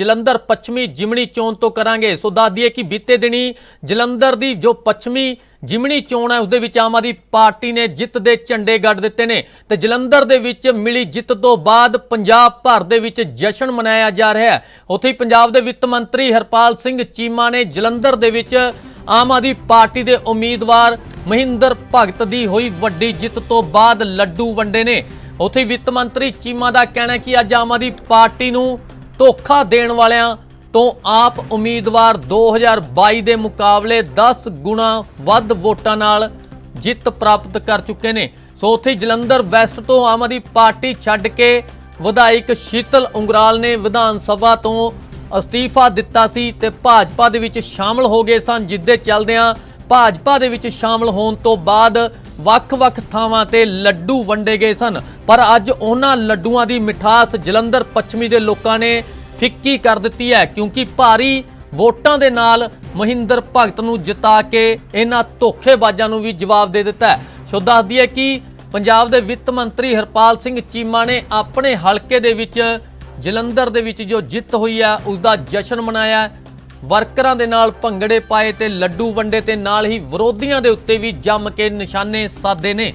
ਜਲੰਧਰ ਪੱਛਮੀ ਜਿਮਣੀ ਚੋਣ ਤੋਂ ਕਰਾਂਗੇ। ਸੋ ਦੱਸ ਦਈਏ ਕਿ ਬੀਤੇ ਦਿਨੀ ਜਲੰਧਰ ਦੀ ਜੋ ਪੱਛਮੀ ਜਿਮਣੀ ਚੋਣ ਹੈ ਉਸ ਦੇ ਵਿੱਚ ਆਮ ਆਦਮੀ ਪਾਰਟੀ ਨੇ ਜਿੱਤ ਦੇ ਝੰਡੇ ਗੱਡ ਦਿੱਤੇ ਨੇ। ਤੇ ਜਲੰਧਰ ਦੇ ਵਿੱਚ ਮਿਲੀ ਜਿੱਤ ਤੋਂ ਬਾਅਦ ਪੰਜਾਬ ਭਰ ਦੇ ਵਿੱਚ ਜਸ਼ਨ ਮਨਾਇਆ ਜਾ ਰਿਹਾ ਹੈ। ਉੱਥੇ ਹੀ ਪੰਜਾਬ ਦੇ ਵਿੱਤ ਮੰਤਰੀ ਹਰਪਾਲ ਸਿੰਘ ਚੀਮਾ ਨੇ ਜਲੰਧਰ ਦੇ ਵਿੱਚ ਆਮ ਆਦਮੀ ਪਾਰਟੀ ਦੇ ਉਮੀਦਵਾਰ ਮਹਿੰਦਰ ਭਗਤ ਦੀ ਹੋਈ ਵੱਡੀ ਜਿੱਤ ਤੋਂ ਬਾਅਦ ਲੱਡੂ ਵੰਡੇ ਨੇ। ਉੱਥੇ ਵਿੱਤ ਮੰਤਰੀ ਚੀਮਾ ਦਾ ਕਹਿਣਾ ਕਿ ਅੱਜ ਆਮ ਆਦਮੀ ਪਾਰਟੀ ਨੂੰ ਧੋਖਾ ਦੇਣ ਵਾਲਿਆਂ ਤੋਂ ਆਪ ਉਮੀਦਵਾਰ 2022 ਦੇ ਮੁਕਾਬਲੇ 10 ਗੁਣਾ ਵੱਧ ਵੋਟਾਂ ਨਾਲ ਜਿੱਤ ਪ੍ਰਾਪਤ ਕਰ ਚੁੱਕੇ ਨੇ। ਸੋ ਉੱਥੇ ਜਲੰਧਰ ਵੈਸਟ ਤੋਂ ਆਮ ਆਦਮੀ ਪਾਰਟੀ ਛੱਡ ਕੇ ਵਿਧਾਇਕ ਸ਼ੀਤਲ ਉਂਗਰਾਲ ਨੇ ਵਿਧਾਨ ਸਭਾ ਤੋਂ ਅਸਤੀਫਾ ਦਿੱਤਾ ਸੀ ਤੇ ਭਾਜਪਾ ਦੇ ਵਿੱਚ ਸ਼ਾਮਲ ਹੋ ਗਏ ਸਨ ਜਿੱਦੇ ਚੱਲਦਿਆਂ ਭਾਜਪਾ ਦੇ ਵਿੱਚ ਸ਼ਾਮਲ ਹੋਣ ਤੋਂ ਬਾਅਦ ਵੱਖ-ਵੱਖ ਥਾਵਾਂ ਤੇ ਲੱਡੂ ਵੰਡੇ ਗਏ ਸਨ। ਪਰ ਅੱਜ ਉਹਨਾਂ ਲੱਡੂਆਂ ਦੀ ਮਿਠਾਸ ਜਲੰਧਰ ਪੱਛਮੀ ਦੇ ਲੋਕਾਂ ਨੇ ਫਿੱਕੀ ਕਰ ਦਿੱਤੀ ਹੈ, ਕਿਉਂਕਿ ਭਾਰੀ ਵੋਟਾਂ ਦੇ ਨਾਲ ਮਹਿੰਦਰ ਭਗਤ ਨੂੰ ਜਿਤਾ ਕੇ ਇਹਨਾਂ ਧੋਖੇਬਾਜ਼ਾਂ ਨੂੰ ਵੀ ਜਵਾਬ ਦੇ ਦਿੱਤਾ ਹੈ। ਸੋ ਦੱਸਦੀ ਹੈ ਕਿ ਪੰਜਾਬ ਦੇ ਵਿੱਤ ਮੰਤਰੀ ਹਰਪਾਲ ਸਿੰਘ ਚੀਮਾ ਨੇ ਆਪਣੇ ਹਲਕੇ ਦੇ ਵਿੱਚ ਜਲੰਧਰ ਦੇ ਵਿੱਚ ਜੋ ਜਿੱਤ ਹੋਈ ਹੈ ਉਸ ਦਾ ਜਸ਼ਨ ਮਨਾਇਆ ਵਰਕਰਾਂ ਦੇ ਨਾਲ ਭੰਗੜੇ ਪਾਏ ਤੇ ਲੱਡੂ ਵੰਡੇ ਤੇ ਨਾਲ ਹੀ ਵਿਰੋਧੀਆਂ ਦੇ ਉੱਤੇ ਵੀ ਜੰਮ ਕੇ ਨਿਸ਼ਾਨੇ ਸਾਧੇ ਨੇ।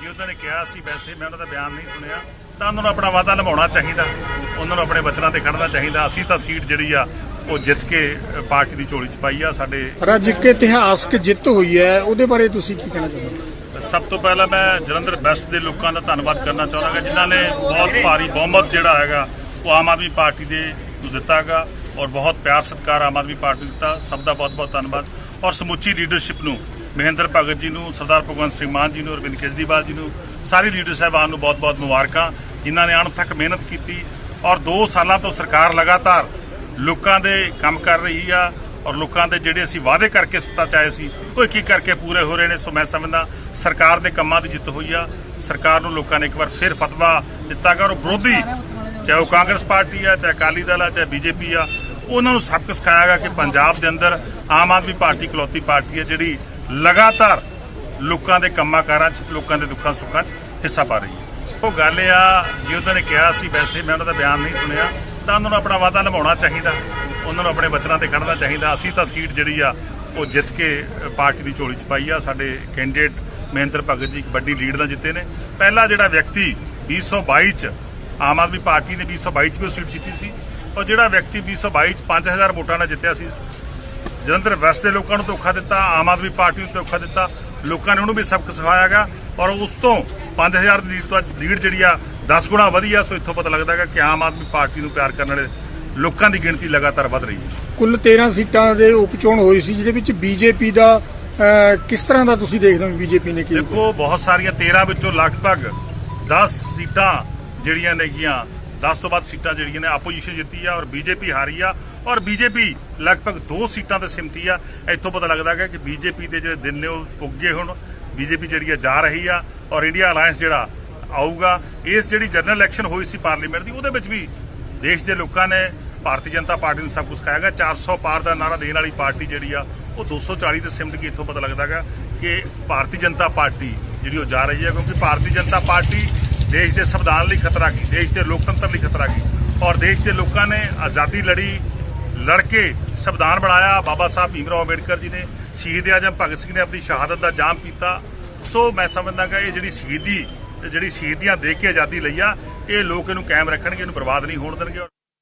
ਜੇ ਉਹਨਾਂ ਨੇ ਕਿਹਾ ਸੀ ਵੈਸੇ ਮੈਂ ਉਹਨਾਂ ਦਾ ਬਿਆਨ ਨਹੀਂ ਸੁਣਿਆ ਤਾਂ ਉਹਨਾਂ ਨੂੰ ਆਪਣਾ ਵਾਅਦਾ ਨਿਭਾਉਣਾ ਚਾਹੀਦਾ ਉਹਨਾਂ ਨੂੰ ਆਪਣੇ ਵਚਨਾਂ ਤੇ ਖੜਨਾ ਚਾਹੀਦਾ। ਅਸੀਂ ਤਾਂ ਸੀਟ ਜਿਹੜੀ ਆ ਉਹ ਜਿੱਤ ਕੇ ਪਾਰਟੀ ਦੀ ਝੋਲੀ ਚ ਪਾਈ ਆ ਸਾਡੇ ਰੱਜ ਕੇ ਇਤਿਹਾਸਕ ਜਿੱਤ ਹੋਈ ਹੈ ਉਹਦੇ ਬਾਰੇ ਤੁਸੀਂ ਕੀ ਕਹਿਣਾ ਚਾਹੁੰਦੇ ਸਭ ਤੋਂ ਪਹਿਲਾਂ ਮੈਂ ਜਲੰਧਰ ਬੈਸਟ ਦੇ ਲੋਕਾਂ ਦਾ ਧੰਨਵਾਦ ਕਰਨਾ ਚਾਹੁੰਦਾ ਜਿਨ੍ਹਾਂ ਨੇ ਬਹੁਤ ਭਾਰੀ ਬਹੁਮਤ ਜਿਹੜਾ ਹੈਗਾ, ਉਹ ਆਮ ਆਦਮੀ ਪਾਰਟੀ ਦੇ ਨੂੰ ਦਿੱਤਾ ਹੈਗਾ ਔਰ ਬਹੁਤ ਪਿਆਰ ਸਤਿਕਾਰ ਆਮ ਆਦਮੀ ਪਾਰਟੀ ਨੂੰ ਦਿੱਤਾ। ਸਭ ਦਾ ਬਹੁਤ ਬਹੁਤ ਧੰਨਵਾਦ। ਔਰ ਸਮੁੱਚੀ ਲੀਡਰਸ਼ਿਪ ਨੂੰ, ਮਹਿੰਦਰ ਭਗਤ ਜੀ ਨੂੰ, ਸਰਦਾਰ ਭਗਵੰਤ ਸਿੰਘ ਮਾਨ ਜੀ ਨੂੰ, ਅਰਵਿੰਦ ਕੇਜਰੀਵਾਲ ਜੀ ਨੂੰ, ਸਾਰੀ ਲੀਡਰ ਸਾਹਿਬਾਨ ਨੂੰ ਬਹੁਤ ਬਹੁਤ ਮੁਬਾਰਕਾਂ, ਜਿਨ੍ਹਾਂ ਨੇ ਅਣਥੱਕ ਮਿਹਨਤ ਕੀਤੀ। ਔਰ 2 ਸਾਲਾਂ ਤੋਂ ਸਰਕਾਰ ਲਗਾਤਾਰ ਲੋਕਾਂ ਦੇ ਕੰਮ ਕਰ ਰਹੀ ਆ ਔਰ ਲੋਕਾਂ ਦੇ ਜਿਹੜੇ ਅਸੀਂ ਵਾਅਦੇ ਕਰਕੇ ਸੱਤਾ ਚ ਆਏ ਸੀ, ਉਹ ਇੱਕ ਇੱਕ ਕਰਕੇ ਪੂਰੇ ਹੋ ਰਹੇ ਨੇ। ਸੋ ਮੈਂ ਸਮਝਦਾ, ਸਰਕਾਰ ਦੇ ਕੰਮਾਂ ਦੀ ਜਿੱਤ ਹੋਈ ਆ। ਸਰਕਾਰ ਨੂੰ ਲੋਕਾਂ ਨੇ ਇੱਕ ਵਾਰ ਫਿਰ ਫਤਵਾ ਦਿੱਤਾ। ਗਾ ਔਰ ਵਿਰੋਧੀ, ਚਾਹੇ ਉਹ ਕਾਂਗਰਸ ਪਾਰਟੀ ਆ, ਚਾਹੇ ਅਕਾਲੀ ਦਲ ਆ, ਚਾਹੇ ਬੀਜੇਪੀ ਆ, ਉਹਨਾਂ ਨੂੰ ਸਬਕ ਸਿਖਾਇਆ ਗਿਆ ਕਿ ਪੰਜਾਬ ਦੇ ਅੰਦਰ ਆਮ ਆਦਮੀ ਪਾਰਟੀ ਇਕਲੌਤੀ ਪਾਰਟੀ ਹੈ ਜਿਹੜੀ ਲਗਾਤਾਰ ਲੋਕਾਂ ਦੇ ਕੰਮਾਂ ਕਾਰਾਂ 'ਚ, ਲੋਕਾਂ ਦੇ ਦੁੱਖਾਂ ਸੁੱਖਾਂ 'ਚ ਹਿੱਸਾ ਪਾ ਰਹੀ ਹੈ। ਉਹ ਗੱਲ ਇਹ ਆ, ਜੇ ਉਹਨਾਂ ਨੇ ਕਿਹਾ ਸੀ, ਵੈਸੇ ਮੈਂ ਉਹਨਾਂ ਦਾ ਬਿਆਨ ਨਹੀਂ ਸੁਣਿਆ। ਤਾਂ ਉਹਨਾਂ ਨੂੰ ਆਪਣਾ ਵਾਅਦਾ ਨਿਭਾਉਣਾ ਚਾਹੀਦਾ, ਉਹਨਾਂ ਨੂੰ ਆਪਣੇ ਵਚਨਾਂ ਤੇ ਖੜਨਾ ਚਾਹੀਦਾ। ਅਸੀਂ ਤਾਂ ਸੀਟ ਜਿਹੜੀ ਆ, ਉਹ ਜਿੱਤ ਕੇ ਪਾਰਟੀ ਦੀ ਝੋਲੀ 'ਚ ਪਾਈ ਆ। ਸਾਡੇ ਕੈਂਡੀਡੇਟ ਮਹਿੰਦਰ ਭਗਤ ਜੀ ਇੱਕ ਵੱਡੀ ਲੀਡ ਨਾਲ ਜਿੱਤੇ ਨੇ। ਪਹਿਲਾ ਜਿਹੜਾ ਵਿਅਕਤੀ 2022 'ਚ, ਆਮ ਆਦਮੀ ਪਾਰਟੀ ਨੇ 2022 'ਚ ਵੀ ਉਹ ਸੀਟ ਜਿੱਤੀ ਸੀ। ਔਰ ਜਿਹੜਾ ਵਿਅਕਤੀ 2022 'ਚ 5000 ਵੋਟਾਂ ਨਾਲ ਜਿੱਤਿਆ ਸੀ। ਜਲੰਧਰ ਵੈਸਟ ਦੇ ਲੋਕਾਂ ਨੂੰ ਧੋਖਾ ਦਿੱਤਾ, ਆਮ ਆਦਮੀ ਪਾਰਟੀ ਨੂੰ ਧੋਖਾ ਦਿੱਤਾ। ਲੋਕਾਂ ਨੇ ਉਹਨੂੰ ਵੀ ਸਬਕ ਸਿਖਾਇਆਗਾ। ਔਰ ਉਸ ਤੋਂ 5000 ਦੀ ਲੀਡ ਤੋਂ ਅੱਜ ਲੀਡ ਜਿਹੜੀ ਆ 10 ਗੁਣਾ ਵਧੀ ਆ ਸੋ ਇੱਥੋਂ ਪਤਾ ਲੱਗਦਾ ਹੈਗਾ ਕਿ ਆਮ ਆਦਮੀ ਪਾਰਟੀ ਨੂੰ ਪਿਆਰ ਕਰਨ ਵਾਲੇ ਲੋਕਾਂ ਦੀ ਗਿਣਤੀ ਲਗਾਤਾਰ ਵਧ ਰਹੀ ਹੈ। ਕੁੱਲ 13 ਸੀਟਾਂ ਦੇ ਉਪਚੋਣ ਹੋਈ ਸੀ ਜਿਹਦੇ ਵਿੱਚ ਬੀਜੇਪੀ ਦਾ ਕਿਸ ਤਰ੍ਹਾਂ ਦਾ ਤੁਸੀਂ ਦੇਖਦੇ ਹੋ ਬੀਜੇਪੀ ਨੇ ਕੀ ਦੇਖੋ ਬਹੁਤ ਸਾਰੀਆਂ 13 ਵਿੱਚੋਂ ਲਗਭਗ 10 ਸੀਟਾਂ ਜਿਹੜੀਆਂ ਨੇਗੀਆਂ 10 ਤੋਂ ਵੱਧ ਸੀਟਾਂ ਜਿਹੜੀਆਂ ਨੇ ਆਪੋਜੀਸ਼ਨ ਜਿੱਤੀ ਆ ਔਰ ਬੀਜੇਪੀ ਹਾਰੀ ਆ ਔਰ ਬੀਜੇਪੀ ਲਗਭਗ 2 ਸੀਟਾਂ ਤੇ ਸਿਮਤੀ ਆ। ਇੱਥੋਂ ਪਤਾ ਲੱਗਦਾ ਹੈ ਕਿ ਬੀਜੇਪੀ ਦੇ ਜਿਹੜੇ ਦਿਨ ਨੇ ਉਹ ਪੁੱਗੇ ਹੁਣ। ਬੀਜੇਪੀ ਜਿਹੜੀ ਆ ਜਾ ਰਹੀ ਆ ਔਰ ਇੰਡੀਆ ਅਲਾਈਅੰਸ ਜਿਹੜਾ ਆਊਗਾ ਇਸ ਜਿਹੜੀ ਜਨਰਲ ਇਲੈਕਸ਼ਨ ਹੋਈ ਸੀ ਪਾਰਲੀਮੈਂਟ ਦੀ, ਉਹਦੇ ਵਿੱਚ ਵੀ ਦੇਸ਼ ਦੇ ਲੋਕਾਂ ਨੇ ਭਾਰਤੀ ਜਨਤਾ ਪਾਰਟੀ ਨੂੰ ਸਭ ਕੁਝ ਖਾਇਆਗਾ 400 ਪਾਰ ਦਾ ਨਾਰਾ ਦੇਣ ਵਾਲੀ ਪਾਰਟੀ ਜਿਹੜੀ ਆ, ਉਹ 240 ਤੇ ਸਿਮਟ ਕੇ ਇੱਥੋਂ ਪਤਾ ਲੱਗਦਾਗਾ ਕਿ ਭਾਰਤੀ ਜਨਤਾ ਪਾਰਟੀ ਜਿਹੜੀ ਉਹ ਜਾ ਰਹੀ ਹੈ, ਕਿਉਂਕਿ ਭਾਰਤੀ ਜਨਤਾ ਪਾਰਟੀ ਦੇਸ਼ ਦੇ ਸੰਵਿਧਾਨ ਲਈ ਖਤਰਾ ਕੀ, ਦੇਸ਼ ਦੇ ਲੋਕਤੰਤਰ ਲਈ ਖਤਰਾ ਕੀ, ਔਰ ਦੇਸ਼ ਦੇ ਲੋਕਾਂ ਨੇ ਆਜ਼ਾਦੀ ਲੜੀ ਲੜ ਕੇ ਸੰਵਿਧਾਨ ਬਣਾਇਆ। ਬਾਬਾ ਸਾਹਿਬ ਭੀਮ ਰਾਓ ਅੰਬੇਡਕਰ ਜੀ ਨੇ, ਸ਼ਹੀਦ ਆਜਮ ਭਗਤ ਸਿੰਘ ਨੇ ਆਪਣੀ ਸ਼ਹਾਦਤ ਦਾ ਜਾਮ ਪੀਤਾ। ਸੋ ਮੈਂ ਸਮਝਦਾ ਕਿ ਇਹ ਜਿਹੜੀ ਸ਼ਹੀਦੀ ਜਿਹੜੀ ਸ਼ਹੀਦੀਆਂ ਦੇ ਕੇ ਆਜ਼ਾਦੀ ਲਈ ਆ, ਇਹ ਲੋਕ ਇਹਨੂੰ ਕਾਇਮ ਰੱਖਣਗੇ, ਇਹਨੂੰ ਬਰਬਾਦ ਨਹੀਂ ਹੋਣ ਦੇਣਗੇ। ਔਰ